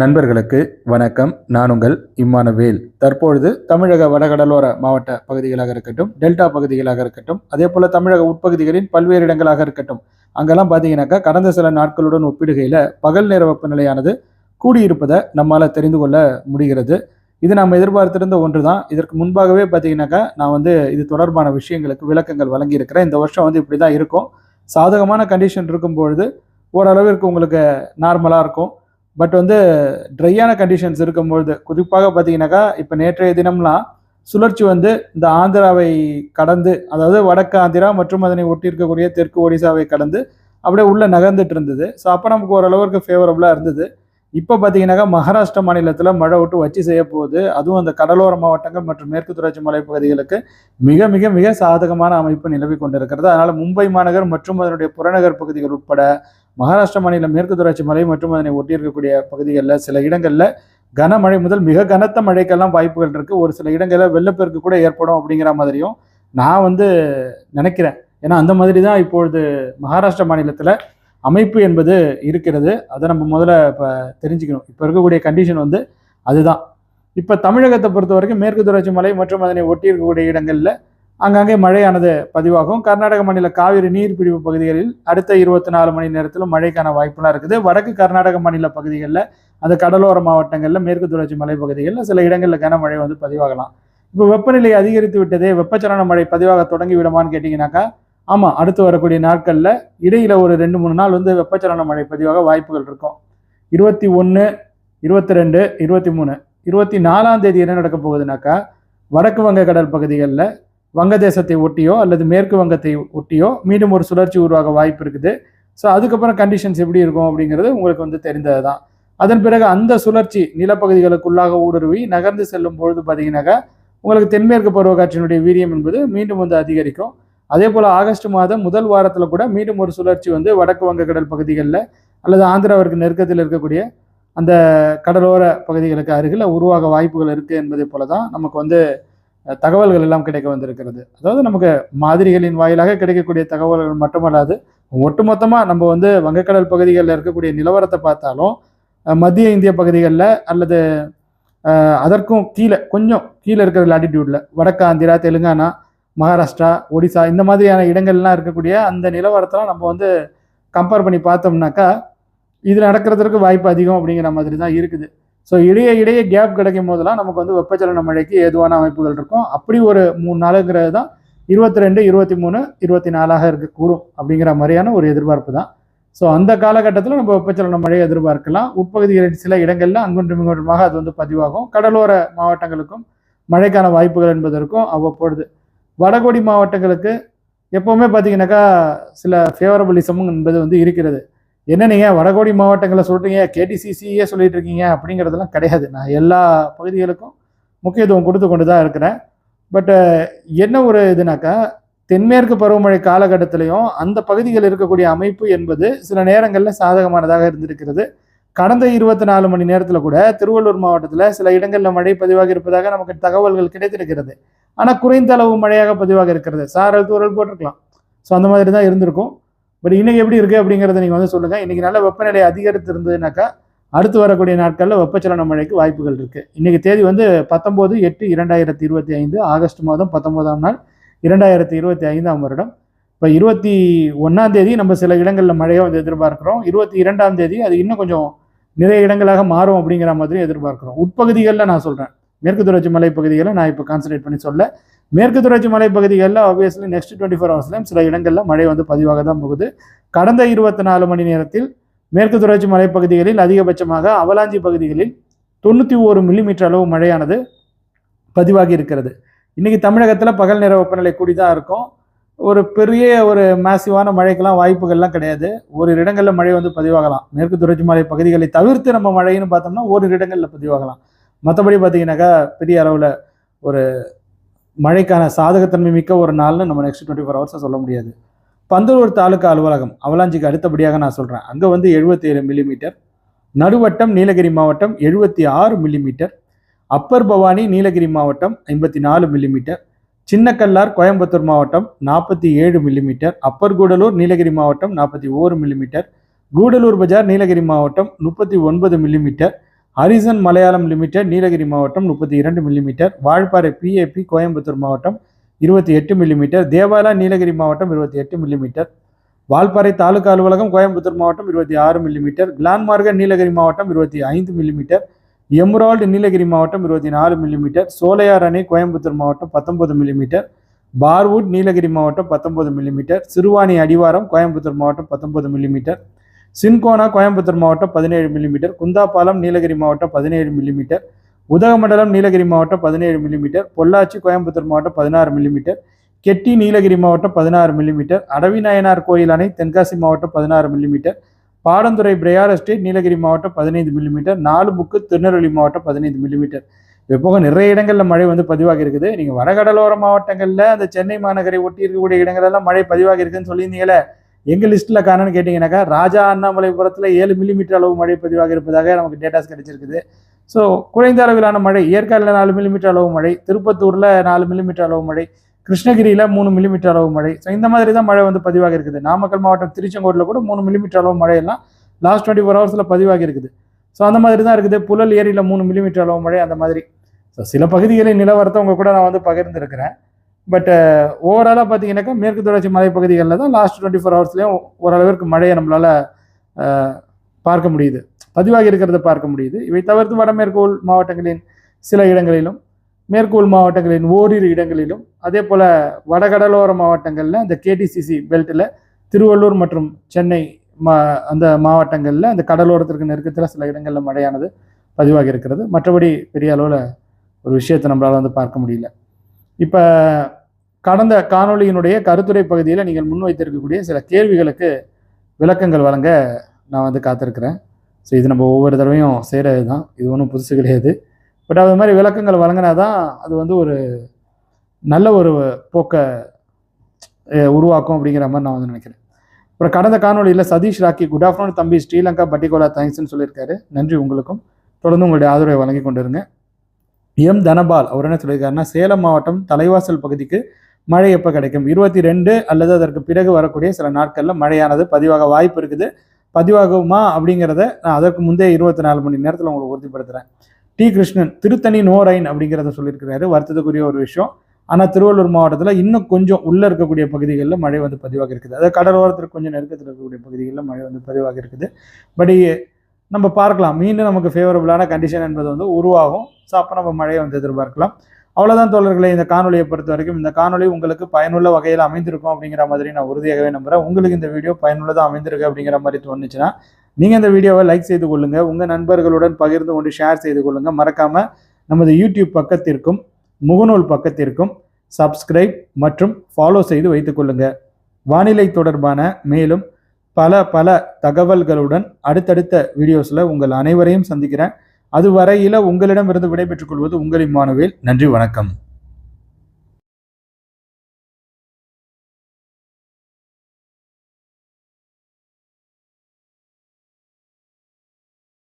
நண்பர்களுக்கு வணக்கம். நான் உங்கள் இம்மானுவேல். தற்பொழுது தமிழக வடகடலோர மாவட்ட பகுதிகளாக இருக்கட்டும் டெல்டா பகுதிகளாக இருக்கட்டும் அதே போல தமிழக உட்பகுதிகளின் பல்வேறு இடங்களாக இருக்கட்டும் அங்கெல்லாம் பார்த்தீங்கன்னாக்கா கடந்த சில நாட்களுடன் ஒப்பிடுகையில் பகல் நேர வெப்பநிலையானது கூடியிருப்பதை நம்மால் தெரிந்து கொள்ள முடிகிறது. இது நாம் எதிர்பார்த்திருந்த ஒன்று தான் இதற்கு முன்பாகவே பார்த்தீங்கன்னாக்கா நான் வந்து இது தொடர்பான விஷயங்களுக்கு விளக்கங்கள் வழங்கியிருக்கிறேன். இந்த வருஷம் வந்து இப்படி தான் இருக்கும். சாதகமான கண்டிஷன் இருக்கும் பொழுது ஓரளவிற்கு உங்களுக்கு நார்மலாக இருக்கும். பட் வந்து ட்ரையான கண்டிஷன்ஸ் இருக்கும்பொழுது குறிப்பாக பார்த்தீங்கன்னாக்கா இப்போ நேற்றைய தினம்லாம் சுழற்சி வந்து இந்த ஆந்திராவை கடந்து அதாவது வடக்கு ஆந்திரா மற்றும் அதனை ஒட்டி இருக்கக்கூடிய தெற்கு ஒடிசாவை கடந்து அப்படியே உள்ளே நகர்ந்துட்டு இருந்தது. ஸோ அப்போ நமக்கு ஓரளவுக்கு ஃபேவரபுளாக இருந்தது. இப்போ பார்த்தீங்கன்னாக்கா மகாராஷ்டிரா மாநிலத்தில் மழை விட்டு வச்சு செய்ய போகுது. அதுவும் அந்த கடலோர மாவட்டங்கள் மற்றும் மேற்கு தொடர்ச்சி மலைப்பகுதிகளுக்கு மிக மிக மிக சாதகமான அமைப்பு நிலவி கொண்டிருக்கிறது. அதனால் மும்பை மாநகர் மற்றும் அதனுடைய புறநகர் பகுதிகள் உட்பட மகாராஷ்டிரா மாநிலம் மேற்கு தொடர்ச்சி மலை மற்றும் அதனை ஒட்டி இருக்கக்கூடிய பகுதிகளில் சில இடங்களில் கனமழை முதல் மிக கனத்த மழைக்கெல்லாம் வாய்ப்புகள் இருக்குது ஒரு சில இடங்களில் வெள்ளப்பெருக்கு கூட ஏற்படும் அப்படிங்கிற மாதிரியும் நான் வந்து நினைக்கிறேன். ஏன்னா அந்த மாதிரி தான் இப்பொழுது மகாராஷ்டிரா மாநிலத்தில் அமைப்பு என்பது இருக்கிறது. அதை நம்ம முதல்ல இப்போ தெரிஞ்சுக்கணும். இப்போ இருக்கக்கூடிய கண்டிஷன் வந்து அதுதான். இப்போ தமிழகத்தை பொறுத்த வரைக்கும் மேற்கு தொடர்ச்சி மலை மற்றும் அதனை ஒட்டி இருக்கக்கூடிய இடங்களில் அங்கங்கே மழையானது பதிவாகும். கர்நாடக மாநில காவிரி நீர்பிடிப்பு பகுதிகளில் அடுத்த இருபத்தி நாலு மணி நேரத்தில் மழைக்கான வாய்ப்புலாம் இருக்குது. வடக்கு கர்நாடக மாநில பகுதிகளில் அந்த கடலோர மாவட்டங்களில் மேற்கு தொடர்ச்சி மலை பகுதிகளில் சில இடங்களில் கனமழை வந்து பதிவாகலாம். இப்போ வெப்பநிலை அதிகரித்து விட்டதே வெப்பச்சலன மழை பதிவாக தொடங்கி விடுமான்னு கேட்டிங்கனாக்கா ஆமாம் அடுத்து வரக்கூடிய நாட்களில் இடையில் ஒரு ரெண்டு மூணு நாள் வந்து வெப்பச்சலன மழை பதிவாக வாய்ப்புகள் இருக்கும். இருபத்தி ஒன்று இருபத்தி ரெண்டு இருபத்தி மூணு இருபத்தி நாலாம் தேதி என்ன நடக்க போகுதுனாக்கா வடக்கு கடல் பகுதிகளில் வங்கதேசத்தை ஒட்டியோ அல்லது மேற்கு வங்கத்தை ஒட்டியோ மீண்டும் ஒரு சுழற்சி உருவாக வாய்ப்பு இருக்குது. ஸோ அதுக்கப்புறம் கண்டிஷன்ஸ் எப்படி இருக்கும் அப்படிங்கிறது உங்களுக்கு வந்து தெரிந்தது தான் அதன் பிறகு அந்த சுழற்சி நிலப்பகுதிகளுக்குள்ளாக ஊடுருவி நகர்ந்து செல்லும் பொழுது பார்த்தீங்கன்னாக்கா உங்களுக்கு தென்மேற்கு பருவக்காற்றினுடைய வீரியம் என்பது மீண்டும் வந்து அதிகரிக்கும். அதே போல் ஆகஸ்ட் மாதம் முதல் வாரத்தில் கூட மீண்டும் ஒரு சுழற்சி வந்து வடக்கு வங்கக்கடல் பகுதிகளில் அல்லது ஆந்திராவிற்கு நெருக்கத்தில் இருக்கக்கூடிய அந்த கடலோர பகுதிகளுக்கு அருகில் உருவாக வாய்ப்புகள் இருக்குது என்பதை போல தான் நமக்கு வந்து தகவல்கள் எல்லாம் கிடைக்க வந்திருக்கிறது. அதாவது நமக்கு மாதிரிகளின் வாயிலாக கிடைக்கக்கூடிய தகவல்கள் மட்டுமல்லாது ஒட்டுமொத்தமாக நம்ம வந்து வங்கக்கடல் பகுதிகளில் இருக்கக்கூடிய நிலவரத்தை பார்த்தாலும் மத்திய இந்திய பகுதிகளில் அல்லது அதற்கும் கீழே கொஞ்சம் கீழே இருக்கிற லாட்டிடியூடில் வடக்கு ஆந்திரா தெலுங்கானா மகாராஷ்டிரா ஒடிசா இந்த மாதிரியான இடங்கள்லாம் இருக்கக்கூடிய அந்த நிலவரத்தெல்லாம் நம்ம வந்து கம்பேர் பண்ணி பார்த்தோம்னாக்கா இது நடக்கிறதுக்கு வாய்ப்பு அதிகம் அப்படிங்கிற மாதிரி தான் இருக்குது. ஸோ இடையே இடையே கேப் கிடைக்கும் போதெல்லாம் நமக்கு வந்து வெப்பச்சலன மழைக்கு ஏதுவான அமைப்புகள் இருக்கும். அப்படி ஒரு மூணு நாளுங்கிறது தான் இருபத்தி ரெண்டு இருபத்தி மூணு இருபத்தி நாலாக இருக்கக்கூடும் அப்படிங்கிற மாதிரியான ஒரு எதிர்பார்ப்பு தான். ஸோ அந்த காலகட்டத்தில் நம்ம வெப்பச்சலன மழையை எதிர்பார்க்கலாம். உட்பகுதிகளில் சில இடங்களில் அங்குன்றும் அது வந்து பதிவாகும். கடலோர மாவட்டங்களுக்கும் மழைக்கான வாய்ப்புகள் என்பதற்கும் அவ்வப்பொழுது. வடகோடி மாவட்டங்களுக்கு எப்போவுமே பார்த்தீங்கன்னாக்கா சில ஃபேவரபிளிசமும் என்பது வந்து இருக்கிறது. என்ன நீங்கள் வடகோடி மாவட்டங்களை சொல்கிறீங்க கேடிசிசியே சொல்லிட்டு இருக்கீங்க அப்படிங்கிறதெல்லாம் கிடையாது. நான் எல்லா பகுதிகளுக்கும் முக்கியத்துவம் கொடுத்து கொண்டு தான் இருக்கிறேன். பட்டு என்ன ஒரு இதுனாக்கா தென்மேற்கு பருவமழை காலகட்டத்திலையும் அந்த பகுதியில் இருக்கக்கூடிய அமைப்பு என்பது சில நேரங்களில் சாதகமானதாக இருந்திருக்கிறது. கடந்த இருபத்தி நாலு மணி நேரத்தில் கூட திருவள்ளூர் மாவட்டத்தில் சில இடங்களில் மழை பதிவாகி இருப்பதாக நமக்கு தகவல்கள் கிடைத்திருக்கிறது. ஆனால் குறைந்த அளவு மழையாக பதிவாக இருக்கிறது. சாரல் தூரல் போட்டிருக்கலாம். ஸோ அந்த மாதிரி தான் இருந்திருக்கும். பட் இன்னைக்கு எப்படி இருக்கு அப்படிங்கிறத நீங்கள் வந்து சொல்லுங்கள் இன்னைக்கு நல்ல வெப்பநிலை அதிகரித்து இருந்ததுனாக்கா அடுத்து வரக்கூடிய நாட்களில் வெப்பச்சலன மழைக்கு வாய்ப்புகள் இருக்கு. இன்னைக்கு தேதி வந்து பத்தொம்போது எட்டு இரண்டாயிரத்தி இருபத்தி ஐந்து ஆகஸ்ட் மாதம் பத்தொன்பதாம் நாள் இரண்டாயிரத்தி இருபத்தி ஐந்தாம் வருடம். இப்போ இருபத்தி ஒன்றாம் தேதி நம்ம சில இடங்களில் மழையை வந்து எதிர்பார்க்குறோம். இருபத்தி இரண்டாம் தேதி அது இன்னும் கொஞ்சம் நிறைய இடங்களாக மாறும் அப்படிங்கிற மாதிரி எதிர்பார்க்குறோம். உட்பகுதிகளில் நான் சொல்கிறேன் மேற்கு தொடர்ச்சி மலை பகுதிகளை நான் இப்போ கான்சன்ட்ரேட் பண்ணி சொல்ல. மேற்கு தொடர்ச்சி மலைப்பகுதிகளில் ஆப்வியஸ்லி நெக்ஸ்ட் டுவெண்ட்டி ஃபோர் ஹவர்ஸ்லையும் சில இடங்களில் மழை வந்து பதிவாக தான் போகுது. கடந்த இருபத்தி நாலு மணி நேரத்தில் மேற்கு தொடர்ச்சி மலைப்பகுதிகளில் அதிகபட்சமாக அவலாஞ்சி பகுதிகளில் தொண்ணூற்றி ஒரு மில்லிமீட்டர் அளவு மழையானது பதிவாகி இருக்கிறது. இன்றைக்கி தமிழகத்தில் பகல் நேர வெப்பநிலை கூடி தான் இருக்கும். ஒரு பெரிய ஒரு மேசிவான மழைக்கெல்லாம் வாய்ப்புகள்லாம் கிடையாது. ஒரு இடங்களில் மழை வந்து பதிவாகலாம். மேற்கு தொடர்ச்சி மலை பகுதிகளை தவிர்த்து நம்ம மழைன்னு பார்த்தோம்னா ஒரு இடங்களில் பதிவாகலாம். மற்றபடி பார்த்தீங்கன்னாக்கா பெரிய அளவில் ஒரு மழைக்கான சாதகத்தன்மை மிக்க ஒரு நாள்னு நம்ம நெக்ஸ்ட் டுவெண்ட்டி ஃபோர் ஹவர்ஸை சொல்ல முடியாது. பந்தலூர் தாலுக்கா அலுவலகம் அவலாஞ்சிக்கு அடுத்தபடியாக நான் சொல்கிறேன் அங்கே வந்து எழுபத்தி ஏழு மில்லிமீட்டர் நடுவட்டம் நீலகிரி மாவட்டம் எழுபத்தி ஆறு மில்லிமீட்டர் அப்பர் பவானி நீலகிரி மாவட்டம் ஐம்பத்தி நாலு மில்லிமீட்டர் சின்னக்கல்லார் கோயம்புத்தூர் மாவட்டம் நாற்பத்தி ஏழு மில்லிமீட்டர் அப்பர் கூடலூர் நீலகிரி மாவட்டம் நாற்பத்தி ஓரு மில்லிமீட்டர் கூடலூர் பஜார் நீலகிரி மாவட்டம் முப்பத்தி ஒன்பது millimetre Harrison Malayalam limited Nilgiri மாவட்டம் முப்பத்தி இரண்டு மில்லிமீட்டர் வால்பாறை பிஏபி கோயம்புத்தூர் மாவட்டம் இருபத்தி எட்டு மில்லிமீட்டர் தேவாலா நீலகிரி மாவட்டம் இருபத்தி எட்டு மில்லிமீட்டர் வால்பாறை தாலுகா அலுவலகம் கோயம்புத்தூர் மாவட்டம் இருபத்தி ஆறு மில்லிமீட்டர் கிளான்மார்க நீலகிரி மாவட்டம் இருபத்தி ஐந்து மில்லிமீட்டர் எம்ரால்டு நீலகிரி மாவட்டம் இருபத்தி நாலு மில்லிமீட்டர் சோலையார் அணை கோயம்புத்தூர் மாவட்டம் பத்தொன்பது மில்லிமீட்டர் பார்வுட் நீலகிரி மாவட்டம் பத்தொன்பது மில்லிமீட்டர் சிறுவாணி அடிவாரம் கோயம்புத்தூர் மாவட்டம் பத்தொன்பது மில்லிமீட்டர் சின்கோனா கோயம்புத்தூர் மாவட்டம் பதினேழு மில்லிமீட்டர் குந்தாப்பாலம் நீலகிரி மாவட்டம் பதினேழு மில்லிமீட்டர் உதகமண்டலம் நீலகிரி மாவட்டம் பதினேழு மில்லிமீட்டர் பொள்ளாச்சி கோயம்புத்தூர் மாவட்டம் பதினாறு மில்லிமீட்டர் கெட்டி நீலகிரி மாவட்டம் பதினாறு மில்லிமீட்டர் அடவிநாயனார் கோயில் அணை தென்காசி மாவட்டம் பதினாறு மில்லிமீட்டர் பாடந்துறை பிரயார் எஸ்டேட் நீலகிரி மாவட்டம் பதினைந்து மில்லிமீட்டர் நாலு முக்கு திருநெல்வேலி மாவட்டம் பதினைந்து மில்லிமீட்டர் இது போக நிறைய இடங்களில் மழை வந்து பதிவாகி இருக்குது. நீங்கள் வடகடலோர மாவட்டங்களில் அந்த சென்னை மாநகரை ஒட்டி இருக்கக்கூடிய இடங்களெல்லாம் மழை பதிவாகி இருக்குதுன்னு சொல்லியிருந்தீங்களே எங்கள் லிஸ்ட்டில் காரணம்னு கேட்டிங்கனாக்கா ராஜா அண்ணாமலைபுரத்தில் ஏழு மில்லிமீட்டர் அளவு மழை பதிவாக இருப்பதாக நமக்கு டேட்டாஸ் கிடைச்சிருக்குது. ஸோ குறைந்த அளவிலான மழை ஏற்காடில் நாலு மில்லிமீட்டர் அளவு மழை திருப்பத்தூரில் நாலு மில்லிமீட்டர் அளவு மழை கிருஷ்ணகிரியில் மூணு மில்லிமீட்டர் அளவு மழை. ஸோ இந்த மாதிரி தான் மழை வந்து பதிவாக இருக்குது. நாமக்கல் மாவட்டம் திருச்செங்கோட்டில் கூட மூணு மில்லிமீட்டர் அளவு மழையெல்லாம் லாஸ்ட் டுவெண்ட்டி ஃபோர் ஹவர்ஸில் பதிவாகி இருக்குது. ஸோ அந்த மாதிரி தான் இருக்குது. புழல் ஏரியில் மூணு மில்லிமீட்டர் அளவு மழை அந்த மாதிரி. ஸோ சில பகுதிகளின் நிலவரத்தை உங்கள் கூட நான் வந்து பகிர்ந்துருக்கிறேன். பட் ஓவராலாக uh, பார்த்தீங்கன்னாக்கா மேற்கு தொடர்ச்சி மலைப்பகுதிகளில் தான் லாஸ்ட் டுவெண்ட்டி ஃபோர் ஹவர்ஸ்லேயும் ஓரளவிற்கு மழையை நம்மளால் uh, பார்க்க முடியுது. பதிவாகி இருக்கிறத பார்க்க முடியுது. இவை தவிர்த்து வடமேற்கு உள் மாவட்டங்களின் சில இடங்களிலும் மேற்கு உள் மாவட்டங்களின் ஓரிரு இடங்களிலும் அதே போல் வடகடலோர மாவட்டங்களில் அந்த கேடிசிசி பெல்ட்டில் திருவள்ளூர் மற்றும் சென்னை மா அந்த மாவட்டங்களில் அந்த கடலோரத்திற்கு நெருக்கத்தில் சில இடங்களில் மழையானது பதிவாகி இருக்கிறது. மற்றபடி பெரிய அளவில் ஒரு விஷயத்தை நம்மளால் வந்து பார்க்க முடியல. இப்போ கடந்த காணொளியினுடைய கருத்துரை பகுதியில் நீங்கள் முன்வைத்திருக்கக்கூடிய சில கேள்விகளுக்கு விளக்கங்கள் வழங்க நான் வந்து காத்திருக்கிறேன். ஸோ இது நம்ம ஒவ்வொரு தடவையும் செய்கிறது தான் இது ஒன்றும் புதுசு கிடையாது. பட் அது மாதிரி விளக்கங்கள் வழங்கினா தான் அது வந்து ஒரு நல்ல ஒரு போக்கை உருவாக்கும் அப்படிங்கிற மாதிரி நான் வந்து நினைக்கிறேன். அப்புறம் கடந்த காணொளியில் சதீஷ் ராக்கி குட் ஆஃப்டர்நூன் தம்பி. ஸ்ரீலங்கா பட்டிகோலா தேங்க்ஸ்ன்னு சொல்லியிருக்காரு. நன்றி உங்களுக்கும். தொடர்ந்து உங்களுடைய ஆதரவை வழங்கி கொண்டிருங்க. எம் தனபால். அவர் என்ன சொல்லியிருக்காருன்னா சேலம் மாவட்டம் தலைவாசல் பகுதிக்கு மழை எப்போ கிடைக்கும்? இருபத்தி ரெண்டு அல்லது அதற்கு பிறகு வரக்கூடிய சில நாட்களில் மழையானது பதிவாக வாய்ப்பு இருக்குது. பதிவாகுமா அப்படிங்கிறத நான் அதற்கு முந்தைய இருபத்தி நாலு மணி நேரத்தில் உங்களுக்கு உறுதிப்படுத்துகிறேன் டி. கிருஷ்ணன் திருத்தணி நோரைன் அப்படிங்கிறத சொல்லியிருக்கிறாரு. வருத்தத்துக்குரிய ஒரு விஷயம். ஆனால் திருவள்ளூர் மாவட்டத்தில் இன்னும் கொஞ்சம் உள்ளே இருக்கக்கூடிய பகுதிகளில் மழை வந்து பதிவாக இருக்குது. அதாவது கடலோரத்திற்கு கொஞ்சம் நெருக்கத்தில் இருக்கக்கூடிய பகுதிகளில் மழை வந்து பதிவாக இருக்குது. பட் நம்ம பார்க்கலாம். மீண்டும் நமக்கு ஃபேவரபுளான கண்டிஷன் என்பது வந்து உருவாகும். ஸோ அப்போ நம்ம மழையை வந்து எதிர்பார்க்கலாம். அவ்வளோதான் தோழர்களே இந்த காணொலியை பொறுத்த வரைக்கும் இந்த காணொலி உங்களுக்கு பயனுள்ள வகையில் அமைந்திருக்கும் அப்படிங்கிற மாதிரி நான் உறுதியாகவே நம்புகிறேன் உங்களுக்கு இந்த வீடியோ பயனுள்ளதாக அமைந்திருக்கு அப்படிங்கிற மாதிரி தோணுச்சுன்னா நீங்கள் இந்த வீடியோவை லைக் செய்து கொள்ளுங்கள் உங்கள் நண்பர்களுடன் பகிர்ந்து கொண்டு ஷேர் செய்து கொள்ளுங்கள் மறக்காமல் நமது யூடியூப் பக்கத்திற்கும் முகநூல் பக்கத்திற்கும் சப்ஸ்கிரைப் மற்றும் ஃபாலோ செய்து வைத்துக் கொள்ளுங்கள் வானிலை தொடர்பான மேலும் பல பல தகவல்களுடன் அடுத்தடுத்த வீடியோஸில் உங்கள் அனைவரையும் சந்திக்கிறேன். அதுவரையில் உங்களிடமிருந்து விடைபெற்றுக் கொள்வது உங்களின் இம்மானுவேல் நன்றி வணக்கம்.